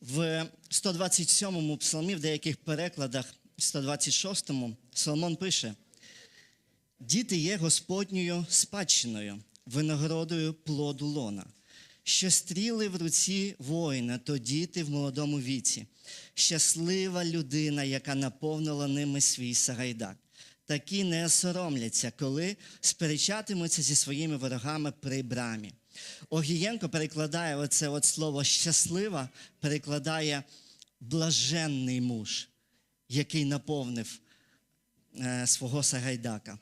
В 127-му псалмі, в деяких перекладах, 126-му, Соломон пише: Діти є Господньою спадщиною, винагородою плоду лона. Що стріли в руці воїна, то діти в молодому віці. Щаслива людина, яка наповнила ними свій сагайдак. Такі не соромляться, коли сперечатимуться зі своїми ворогами при брамі. Огієнко перекладає оце от слово щаслива, перекладає блаженний муж, який наповнив е, свого сагайдака.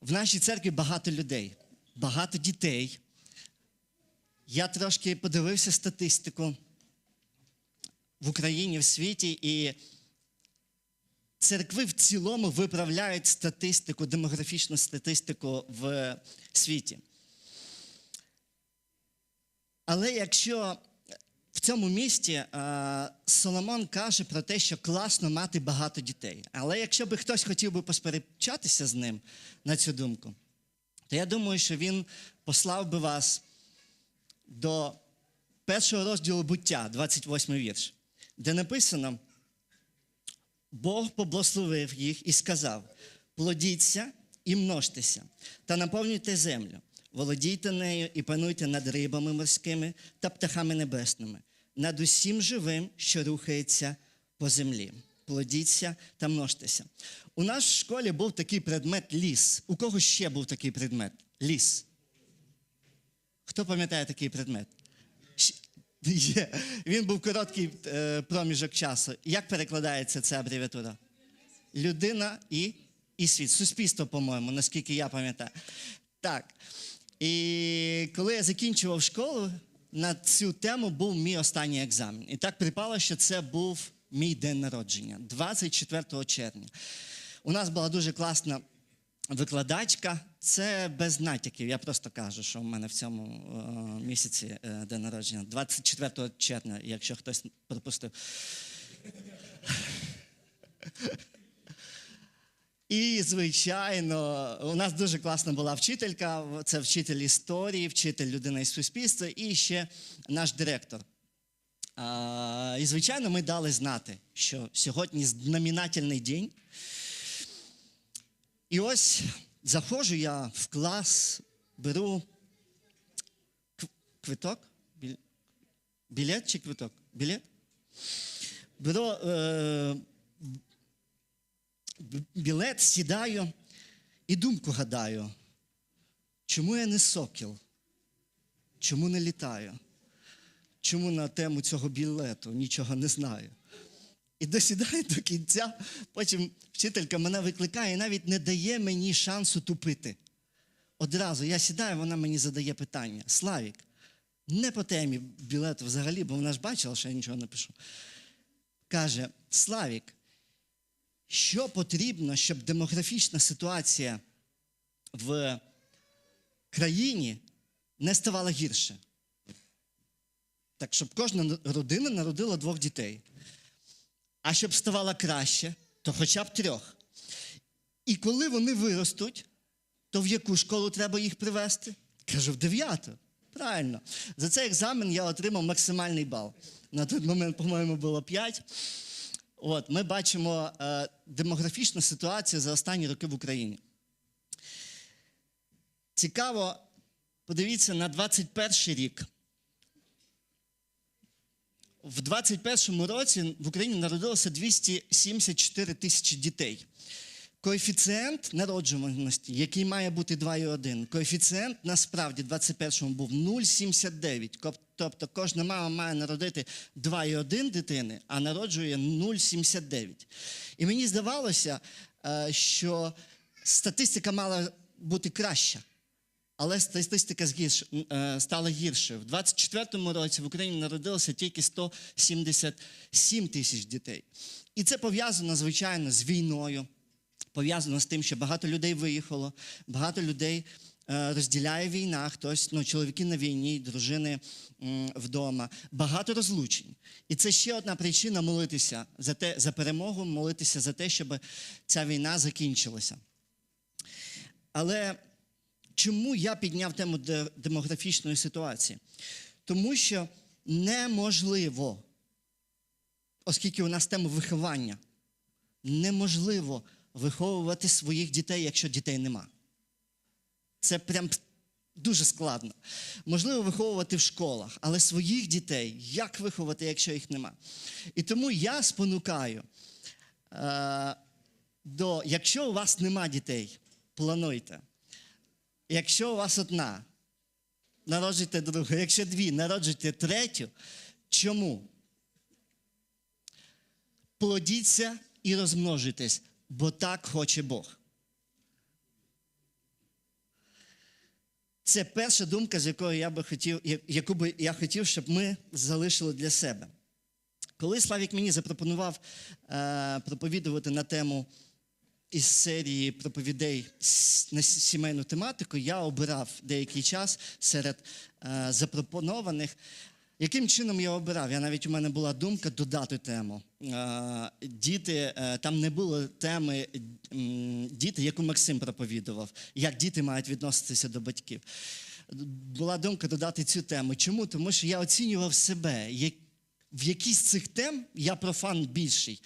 В нашій церкві багато людей, багато дітей. Я трошки подивився статистику в Україні, в світі, і церкви в цілому виправляють статистику, демографічну статистику в світі. Але якщо в цьому місті е, Соломон каже про те, що класно мати багато дітей. Але якщо би хтось хотів би посперечатися з ним на цю думку, то я думаю, що він послав би вас до першого розділу буття, 28 вірш, де написано: Бог поблагословив їх і сказав: плодіться і множтеся, та наповнюйте землю, володійте нею і пануйте над рибами морськими та птахами небесними, над усім живим, що рухається по землі. Плодіться та множтеся. У нас в школі був такий предмет ліс. У кого ще був такий предмет? Ліс. Хто пам'ятає такий предмет? Є. Він був короткий е, проміжок часу. Як перекладається ця абревіатура? Людина і, і світ. Суспільство, по-моєму, наскільки я пам'ятаю. Так. І коли я закінчував школу, на цю тему був мій останній екзамен. І так припало, що це був мій день народження, 24 червня. У нас була дуже класна викладачка. Це без натяків. Я просто кажу, що в мене в цьому е, місяці е, день народження, 24 червня, якщо хтось пропустив. І, звичайно, у нас дуже класна була вчителька. Це вчитель історії, вчитель людини і суспільства, і ще наш директор. А, і, звичайно, ми дали знати, що сьогодні знаменательний день. І ось заходжу я в клас, беру квиток, білет чи квиток? Білет? Беру е, білет, сідаю і думку гадаю, чому я не сокіл? Чому не літаю? Чому на тему цього білету нічого не знаю? І досідаю до кінця, потім вчителька мене викликає і навіть не дає мені шансу тупити. Одразу я сідаю, вона мені задає питання: Славік, не по темі білету взагалі, бо вона ж бачила, що я нічого не пишу. Каже: Славік, що потрібно, щоб демографічна ситуація в країні не ставала гірше? Так, щоб кожна родина народила двох дітей. А щоб ставала краще, то хоча б трьох. І коли вони виростуть, то в яку школу треба їх привести? Кажу, в дев'яту. Правильно. За цей екзамен я отримав максимальний бал. На той момент, по-моєму, було 5. От, ми бачимо е, демографічну ситуацію за останні роки в Україні. Цікаво, подивіться на 21 рік. В 21 році в Україні народилося 274 тисячі дітей. Коефіцієнт народжуваності, який має бути 2,1, коефіцієнт насправді в 21-му був 0,79. Тобто кожна мама має народити 2,1 дитини, а народжує 0,79. І мені здавалося, е, що статистика мала бути краща. Але статистика е, стала гіршою. В 24-му році в Україні народилося тільки 177 тисяч дітей. І це пов'язано, звичайно, з війною, пов'язано з тим, що багато людей виїхало, багато людей розділяє війна, хтось, ну, чоловіки на війні, дружини вдома, багато розлучень. І це ще одна причина молитися за, те, за перемогу, молитися за те, щоб ця війна закінчилася. Але чому я підняв тему демографічної ситуації? Тому що неможливо оскільки у нас тема виховання. Неможливо виховувати своїх дітей, якщо дітей нема. Це прям дуже складно. Можливо, виховувати в школах, але своїх дітей як виховати, якщо їх нема? І тому я спонукаю, е, до, якщо у вас нема дітей, плануйте. Якщо у вас одна, народжуйте другу. Якщо дві, народжуйте третю. Чому? Плодіться і розмножуйтесь, бо так хоче Бог. Це перша думка, з якою я би хотів, яку би я хотів, щоб ми залишили для себе. Коли Славік мені запропонував е, проповідувати на тему із серії проповідей на сімейну тематику, я обирав деякий час серед е, запропонованих. Яким чином я обирав? Я навіть у мене була думка додати тему. Е, Діти, е, там не було теми діти, яку Максим проповідував, як діти мають відноситися до батьків. Була думка додати цю тему. Чому? Тому що я оцінював себе. В якійсь з цих тем я профан більший.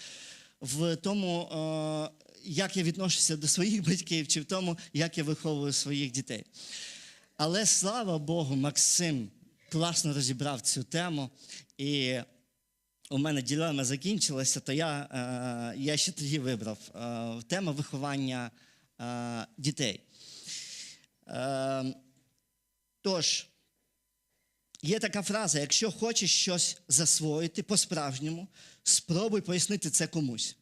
В тому, е, як я відношуся до своїх батьків, чи в тому, як я виховую своїх дітей. Але слава Богу, Максим класно розібрав цю тему. І у мене ділема закінчилася, то я, е, я ще тоді вибрав е, тему виховання е, дітей. Тож, є така фраза: якщо хочеш щось засвоїти по-справжньому, спробуй пояснити це комусь,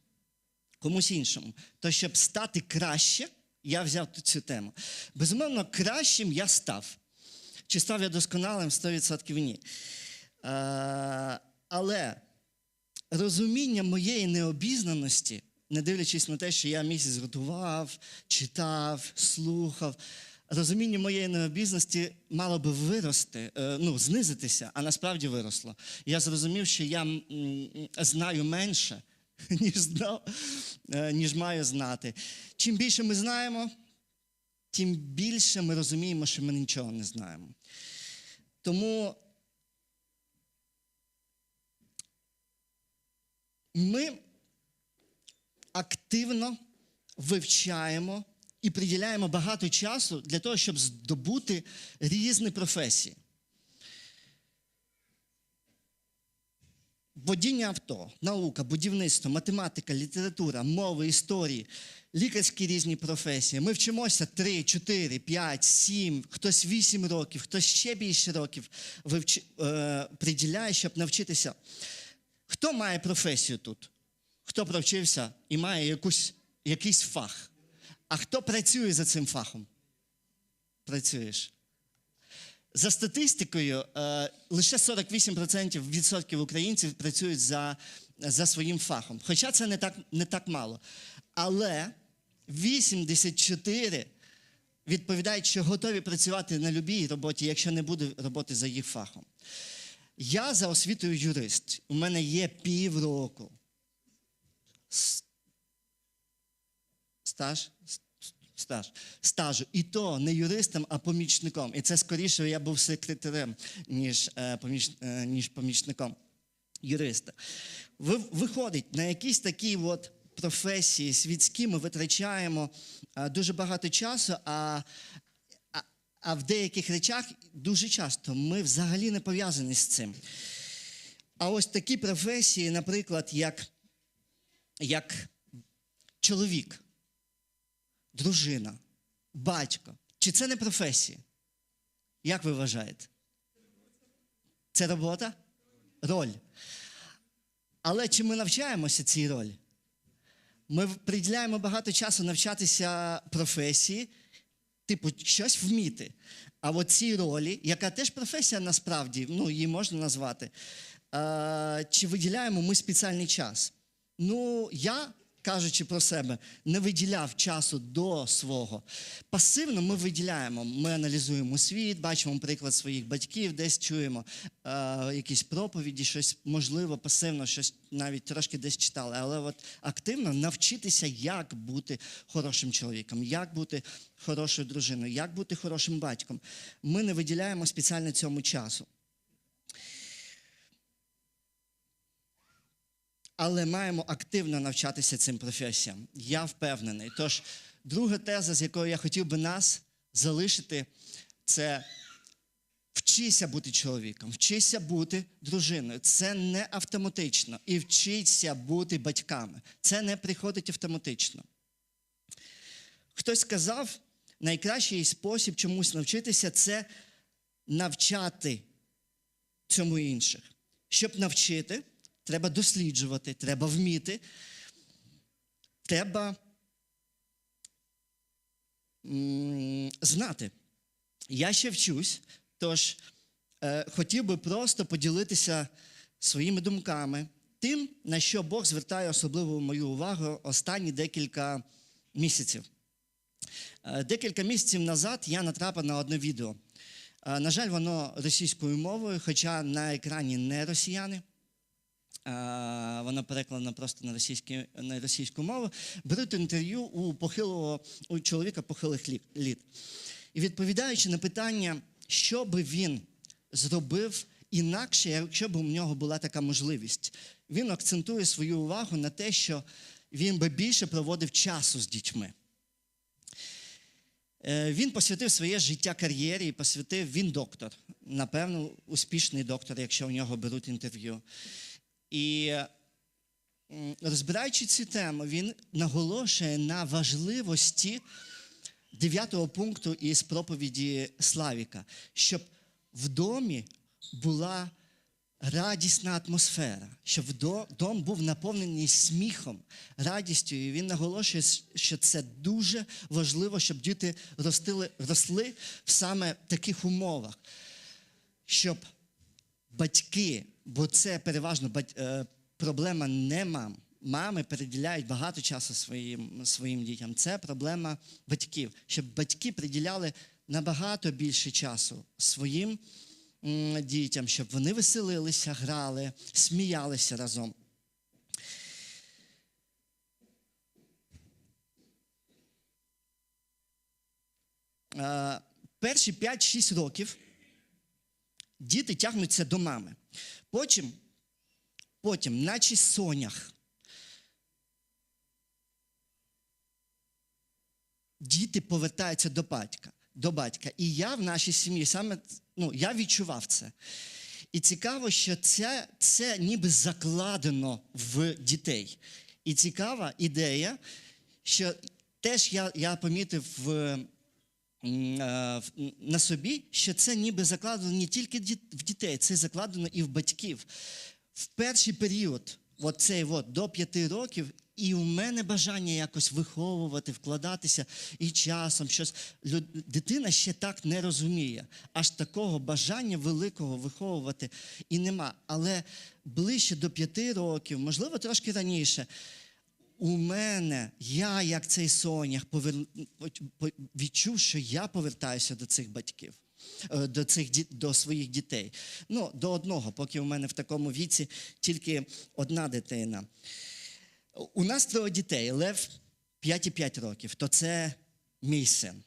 комусь іншому. То щоб стати краще, я взяв цю тему. Безумовно, кращим я став. Чи став я досконалим 100% ні. Е, але розуміння моєї необізнаності, не дивлячись на те, що я місяць готував, читав, слухав, розуміння моєї необізнаності мало би вирости, е, ну, знизитися, а насправді виросло. Я зрозумів, що я знаю менше, ніж знав, е, ніж маю знати. Чим більше ми знаємо, тим більше ми розуміємо, що ми нічого не знаємо. Тому ми активно вивчаємо і приділяємо багато часу для того, щоб здобути різні професії. Водіння авто, наука, будівництво, математика, література, мови, історії, лікарські різні професії. Ми вчимося 3, 4, 5, 7, хтось 8 років, хтось ще більше років вивч... е, приділяє, щоб навчитися. Хто має професію тут? Хто провчився і має якусь, якийсь фах? А хто працює за цим фахом? Працюєш. За статистикою, е, лише 48% відсотків українців працюють за, за своїм фахом. Хоча це не так, не так мало. Але 84 відповідають, що готові працювати на будь-якій роботі, якщо не буде роботи за їх фахом. Я за освітою юрист. У мене є півроку. Стаж? Стаж. Стажу. І то не юристом, а помічником. І це скоріше я був секретарем, ніж, е, поміч, е, ніж помічником юриста. Ви, виходить, на якісь такі от професії світські ми витрачаємо е, дуже багато часу, а, а в деяких речах дуже часто ми взагалі не пов'язані з цим. А ось такі професії, наприклад, як, як чоловік, дружина, батько. Чи це не професія? Як ви вважаєте? Це робота? Роль. Але чи ми навчаємося цій ролі? Ми приділяємо багато часу навчатися професії, типу, щось вміти. А от цій ролі, яка теж професія насправді, ну, її можна назвати, чи виділяємо ми спеціальний час? Ну, я, кажучи про себе, не виділяв часу до свого. Пасивно ми виділяємо. Ми аналізуємо світ, бачимо приклад своїх батьків, десь чуємо е, якісь проповіді, щось можливо, пасивно, щось навіть трошки десь читали. Але от активно навчитися, як бути хорошим чоловіком, як бути хорошою дружиною, як бути хорошим батьком. Ми не виділяємо спеціально цьому часу. Але маємо активно навчатися цим професіям. Я впевнений. Тож, друга теза, з якою я хотів би нас залишити, це вчися бути чоловіком, вчися бути дружиною. Це не автоматично. І вчися бути батьками. Це не приходить автоматично. Хтось сказав, найкращий спосіб чомусь навчитися це навчати цьому інших. Щоб навчити, треба досліджувати, треба вміти, треба знати. Я ще вчусь, тож е, хотів би просто поділитися своїми думками, тим, на що Бог звертає особливу мою увагу останні декілька місяців. Е, Декілька місяців назад я натрапив на одне відео. Е, На жаль, воно російською мовою, хоча на екрані не росіяни. Воно перекладено просто на, на російську мову. Беруть інтерв'ю у похилого у чоловіка похилих літ. І відповідаючи на питання, що би він зробив інакше, якщо б у нього була така можливість, він акцентує свою увагу на те, що він би більше проводив часу з дітьми. Е, Він посвятив своє життя кар'єрі і посвятив він доктор. Напевно, успішний доктор, якщо у нього беруть інтерв'ю. І розбираючи цю тему, він наголошує на важливості дев'ятого пункту із проповіді Славіка, щоб в домі була радісна атмосфера, щоб дом був наповнений сміхом, радістю. І він наголошує, що це дуже важливо, щоб діти ростили, росли в саме таких умовах, щоб батьки, бо це переважно е, проблема не мам. Мами приділяють багато часу своїм, своїм дітям. Це проблема батьків, щоб батьки приділяли набагато більше часу своїм дітям, щоб вони веселилися, грали, сміялися разом. Е, Перші 5-6 років діти тягнуться до мами. Потім, потім, наче сонях, діти повертаються до батька. До батька. І я в нашій сім'ї саме ну, я відчував це. І цікаво, що це, це ніби закладено в дітей. І цікава ідея, що теж я, я помітив в, на собі, що це ніби закладено не тільки в дітей, це закладено і в батьків. В перший період, от цей от, до п'яти років, і у мене бажання якось виховувати, вкладатися і часом щось. Дитина ще так не розуміє. Аж такого бажання великого виховувати і нема. Але ближче до п'яти років, можливо, трошки раніше, у мене, я, як цей сонях, повер... відчув, що я повертаюся до цих батьків, е, до, цих, ді- до своїх дітей. Ну, до одного, поки у мене в такому віці тільки одна дитина. У нас троє дітей, Лев 5,5 років, то це мій син.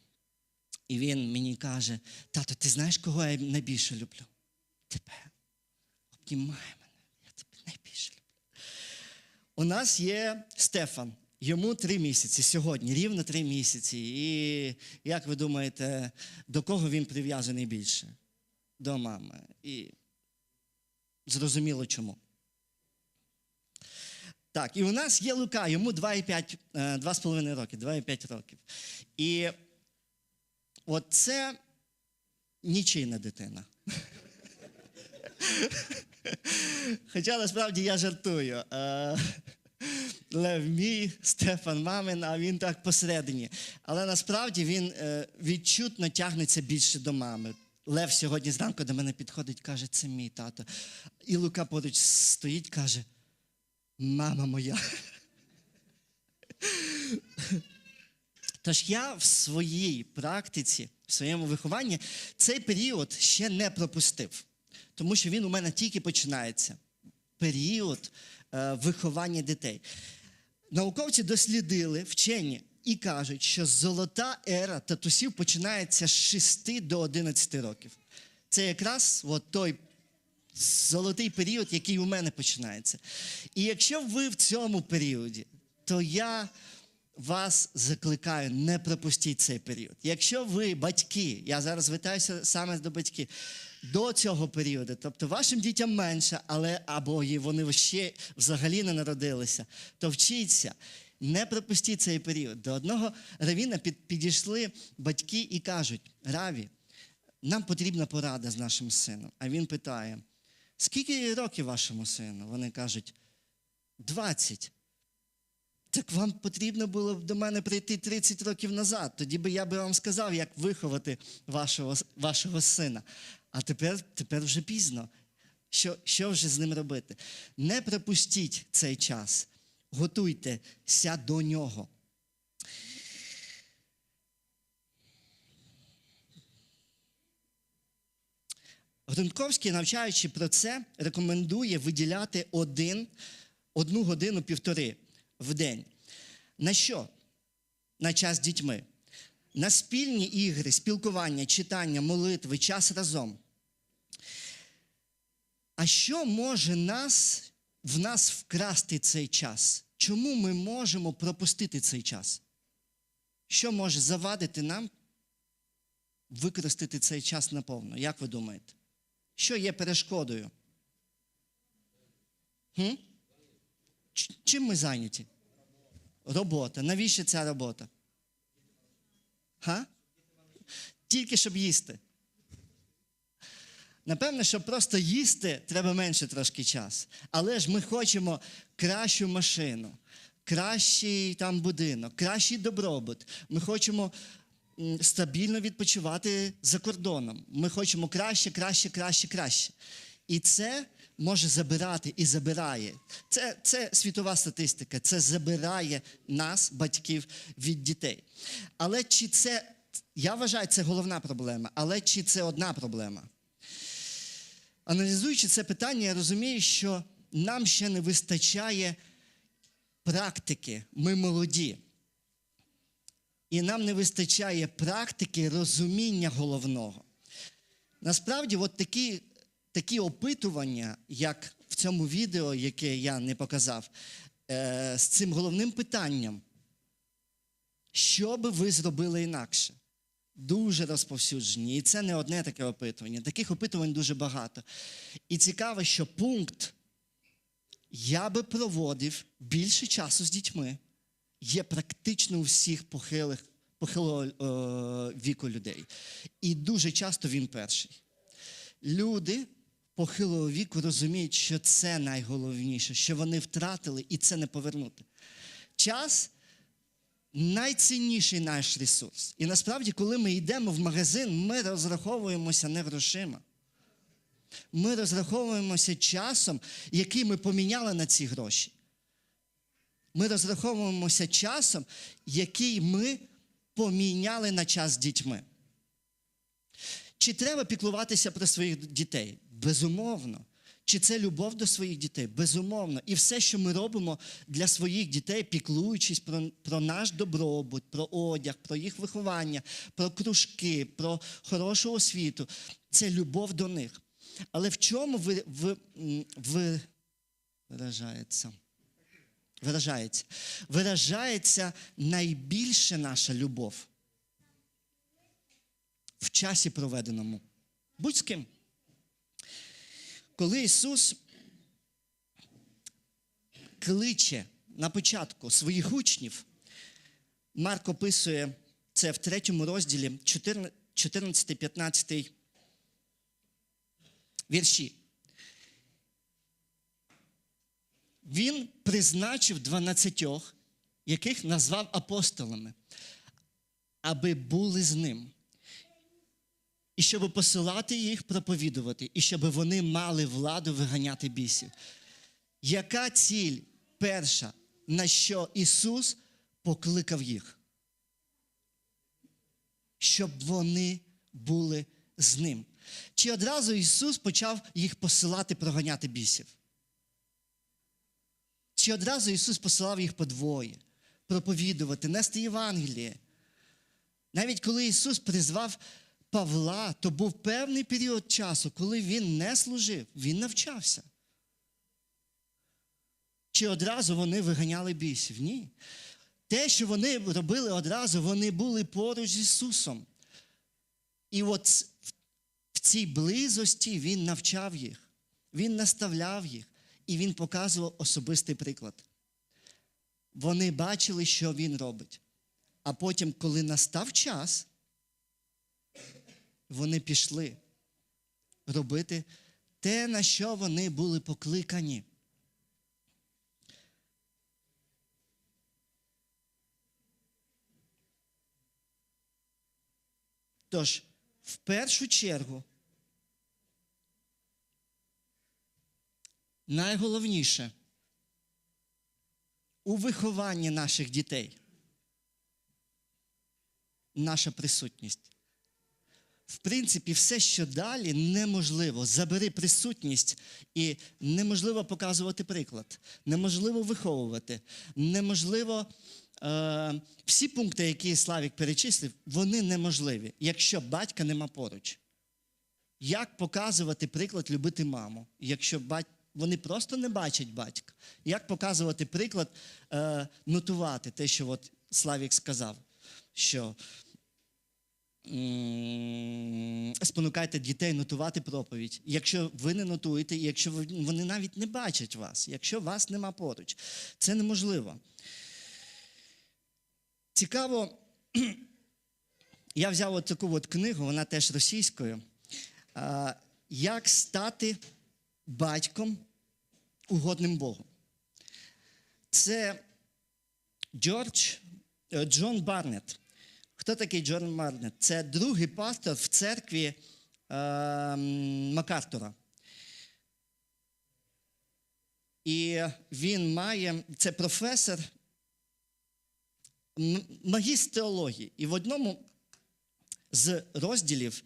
І він мені каже: тато, ти знаєш, кого я найбільше люблю? Тебе. Обнімай мене, я тебе найбільше люблю. У нас є Стефан. Йому три місяці сьогодні, рівно три місяці. І як ви думаєте, до кого він прив'язаний більше? До мами. І зрозуміло чому. Так, і у нас є Лука, йому 2,5, е, 2,5 роки, 2,5 років. І от це нічийна дитина. Хоча насправді я жартую. Е, Лев мій, Стефан мамин, а він так посередині. Але насправді він е, відчутно тягнеться більше до мами. Лев сьогодні зранку до мене підходить, каже, це мій тато. І Лука поруч стоїть, каже, мама моя. Тож я в своїй практиці, в своєму вихованні цей період ще не пропустив, тому що він у мене тільки починається. Період е, виховання дітей. Науковці дослідили вчені і кажуть, що золота ера татусів починається з 6 до 11 років. Це якраз от той золотий період, який у мене починається. І якщо ви в цьому періоді, то я вас закликаю, не пропустіть цей період. Якщо ви батьки, я зараз звертаюся саме до батьків, до цього періоду, тобто вашим дітям менше, але або вони ще взагалі не народилися, то вчіться. Не пропустіть цей період. До одного равіна підійшли батьки і кажуть: Раві, нам потрібна порада з нашим сином. А він питає: скільки років вашому сину? Вони кажуть, 20. Так вам потрібно було б до мене прийти 30 років назад. Тоді би я би вам сказав, як виховати вашого, вашого сина. А тепер, тепер вже пізно. Що, що вже з ним робити? Не пропустіть цей час. Готуйтеся до нього. Грунтковський, навчаючи про це, рекомендує виділяти один, одну годину півтори в день. На що? На час з дітьми. На спільні ігри, спілкування, читання, молитви, час разом. А що може нас, в нас вкрасти цей час? Чому ми можемо пропустити цей час? Що може завадити нам використати цей час наповно? Як ви думаєте? Що є перешкодою? Хм? Чим ми зайняті? Робота. Навіщо ця робота? Ха? Тільки щоб їсти. Напевне, щоб просто їсти, треба менше трошки часу. Але ж ми хочемо кращу машину, кращий там будинок, кращий добробут. Ми хочемо стабільно відпочивати за кордоном. Ми хочемо краще, краще, краще, краще. І це може забирати і забирає. Це, це світова статистика, це забирає нас, батьків, від дітей. Але чи це, я вважаю, це головна проблема, але чи це одна проблема? Аналізуючи це питання, я розумію, що нам ще не вистачає практики. Ми молоді. І нам не вистачає практики розуміння головного. Насправді, от такі, такі опитування, як в цьому відео, яке я не показав, е, з цим головним питанням, що би ви зробили інакше? Дуже розповсюджені. І це не одне таке опитування. Таких опитувань дуже багато. І цікаво, що пункт я би проводив більше часу з дітьми є практично у всіх похилих, похилого е, віку людей. І дуже часто він перший. Люди похилого віку розуміють, що це найголовніше, що вони втратили і це не повернути. Час найцінніший наш ресурс. І насправді, коли ми йдемо в магазин, ми розраховуємося не грошима. Ми розраховуємося часом, який ми поміняли на ці гроші. Ми розраховуємося часом, який ми поміняли на час з дітьми. Чи треба піклуватися про своїх дітей? Безумовно. Чи це любов до своїх дітей? Безумовно. І все, що ми робимо для своїх дітей, піклуючись про, про наш добробут, про одяг, про їх виховання, про кружки, про хорошу освіту, це любов до них. Але в чому ви, ви, ви виражається? Виражається. Виражається найбільше наша любов в часі проведеному. Будь з ким. Коли Ісус кличе на початку своїх учнів, Марк описує це в третьому розділі 14-15 вірші. Він призначив дванадцятьох, яких назвав апостолами, аби були з ним. І щоб посилати їх проповідувати, і щоб вони мали владу виганяти бісів. Яка ціль перша, на що Ісус покликав їх? Щоб вони були з ним. Чи одразу Ісус почав їх посилати проганяти бісів? Чи одразу Ісус посилав їх по двоє, проповідувати, нести Євангеліє? Навіть коли Ісус призвав Павла, то був певний період часу, коли він не служив, він навчався. Чи одразу вони виганяли бісів? Ні. Те, що вони робили одразу, вони були поруч з Ісусом. І от в- цій близості Він навчав їх, Він наставляв їх, і Він показував особистий приклад. Вони бачили, що Він робить. А потім, коли настав час, вони пішли робити те, на що вони були покликані. Тож, в першу чергу, найголовніше у вихованні наших дітей наша присутність. В принципі, все, що далі, неможливо. Забери присутність, і неможливо показувати приклад, неможливо виховувати, неможливо. Е, всі пункти, які Славік перечислив, вони неможливі, якщо батька нема поруч. Як показувати приклад любити маму, якщо бать... вони просто не бачать батька? Як показувати приклад е, нотувати те, що от Славік сказав, що спонукайте дітей нотувати проповідь. Якщо ви не нотуєте, якщо вони навіть не бачать вас, якщо вас нема поруч, це неможливо. Цікаво, я взяв от таку от книгу, вона теж російською. Як стати батьком угодним Богу. Це Джордж е, Джон Барнетт. Хто такий Джон Барнетт? Це другий пастор в церкві е, Макартура. І він має, це професор м- магістр теології. І в одному з розділів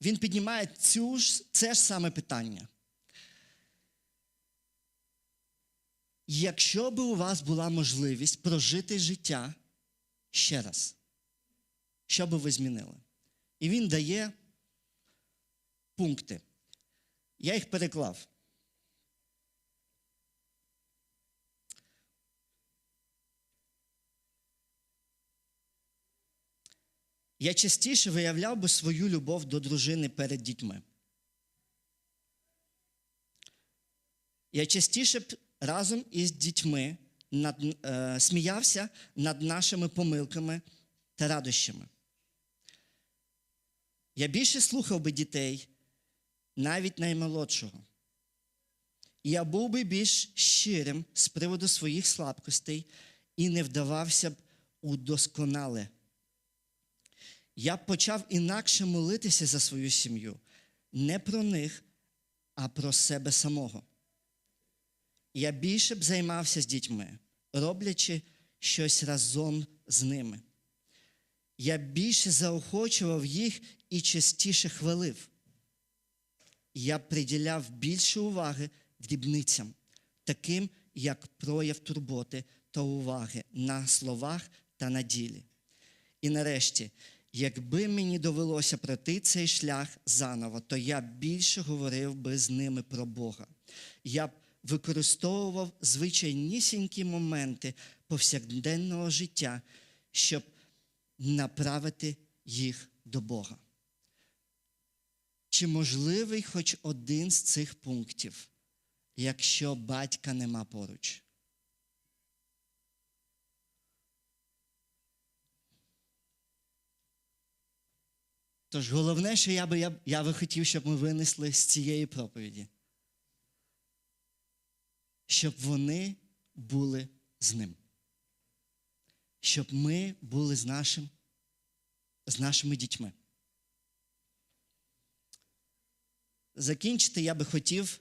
він піднімає цю ж, це ж саме питання. Якщо би у вас була можливість прожити життя ще раз, що би ви змінили? І він дає пункти. Я їх переклав. Я частіше виявляв би свою любов до дружини перед дітьми. Я частіше б разом із дітьми над, е, сміявся над нашими помилками та радощами. Я більше слухав би дітей, навіть наймолодшого. Я був би більш щирим з приводу своїх слабкостей і не вдавався б у досконале. Я б почав інакше молитися за свою сім'ю, не про них, а про себе самого. Я більше б займався з дітьми, роблячи щось разом з ними. Я більше заохочував їх і частіше хвалив. Я приділяв більше уваги дрібницям, таким як прояв турботи та уваги на словах та на ділі. І нарешті, якби мені довелося пройти цей шлях заново, то я більше говорив би з ними про Бога. Я б використовував звичайнісінькі моменти повсякденного життя, щоб направити їх до Бога. Чи можливий хоч один з цих пунктів, якщо батька нема поруч? Тож головне, що я би, я, я би хотів, щоб ми винесли з цієї проповіді, щоб вони були з ним. Щоб ми були з, нашим, з нашими дітьми. Закінчити я би хотів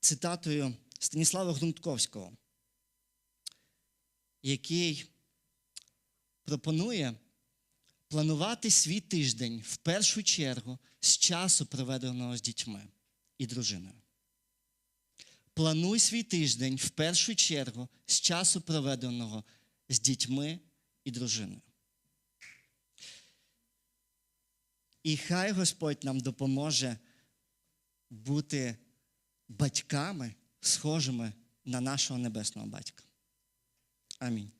цитатою Станіслава Грунтковського, який пропонує планувати свій тиждень в першу чергу з часу, проведеного з дітьми і дружиною. Плануй свій тиждень в першу чергу з часу, проведеного з дітьми і дружиною. І хай Господь нам допоможе бути батьками, схожими на нашого небесного батька. Амінь.